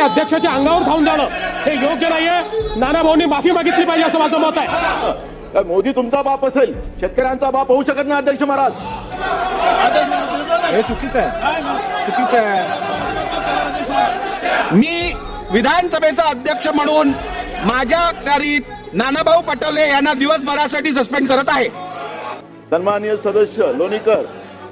प्रकारे अध्यक्षाच्या अंगावर धावून जाणं हे योग्य नाहीये. नाना भाऊंनी माफी मागितली पाहिजे असं माझं मत आहे. मोदी तुमचा बाप असेल शेतकऱ्यांचा बाप होऊ शकत नाही अध्यक्ष महाराज. हे चुकीचं आहे. चुकीचं आहे. मी विधानसभेचा अध्यक्ष म्हणून माझ्या कारणात नानाभाऊ पटोले यांना दिवसभरासाठी सस्पेंड करत आहे. सन्माननीय सदस्य लोणीकर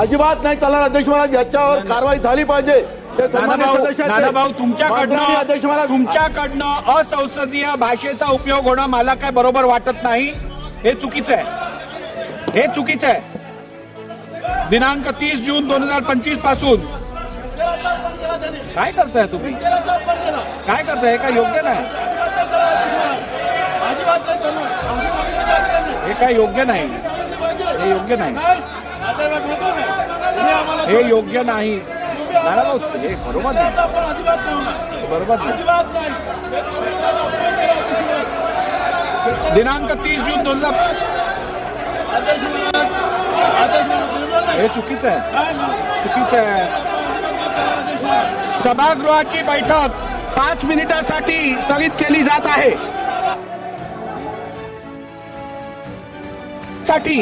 अजिबात नाही चालणार अध्यक्ष महाराज याच्यावर कारवाई झाली पाहिजे. तुमच्याकडनं असंसदीय भाषेचा उपयोग होणं मला काय बरोबर वाटत नाही. हे चुकीचं आहे. हे चुकीचं आहे. दिनांक तीस जून दोन हजार पंचवीसपासून काय करताय तुम्ही? काय करताय? हे काय योग्य नाही? हे काय योग्य नाही? हे योग्य नाही. हे योग्य नाही. बरोबर बरोबर दिनांक तीस जून दोन हजार हे चुकीचं आहे. चुकीचं आहे. सभागृहाची बैठक पाच मिनिटासाठी स्थगित केली जात आहे. साठी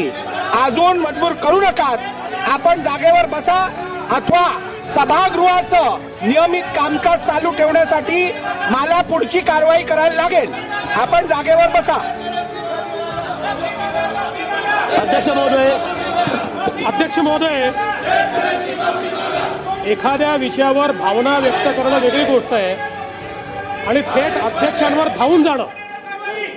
अजून मजबूर करू नका आपण जागेवर बसा अथवा सभागृहाचं नियमित कामकाज चालू ठेवण्यासाठी मला पुढची कारवाई करायला लागेल. आपण जागेवर बसा. अध्यक्ष महोदय अध्यक्ष महोदय एखाद्या विषयावर भावना व्यक्त करणं वेगळी गोष्ट आहे. आणि थेट अध्यक्षांवर धावून जाणं.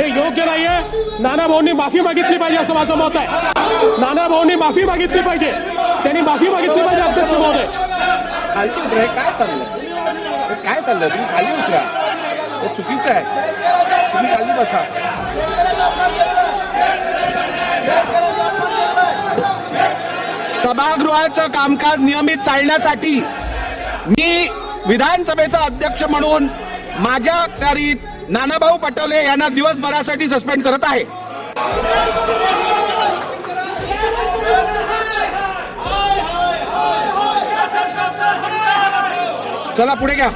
हे योग्य नाहीये. नाना भाऊंनी माफी मागितली पाहिजे असं माझं मत आहे. नाना भाऊंनी माफी मागितली पाहिजे. त्यांनी माफी मागितली पाहिजे अध्यक्ष महोदय. हे काय चाललंय? हे काय चाललंय? तुम्ही खाली उतरा. हे चुकीचं आहे. तुम्ही खाली बसा. सभागृहाचं कामकाज नियमित चालण्यासाठी मी विधानसभेचा अध्यक्ष म्हणून माझ्या तारीत नानाभाऊ पटोले यांना दिवसभरासाठी सस्पेंड करत आहे. चला पुढे घ्या.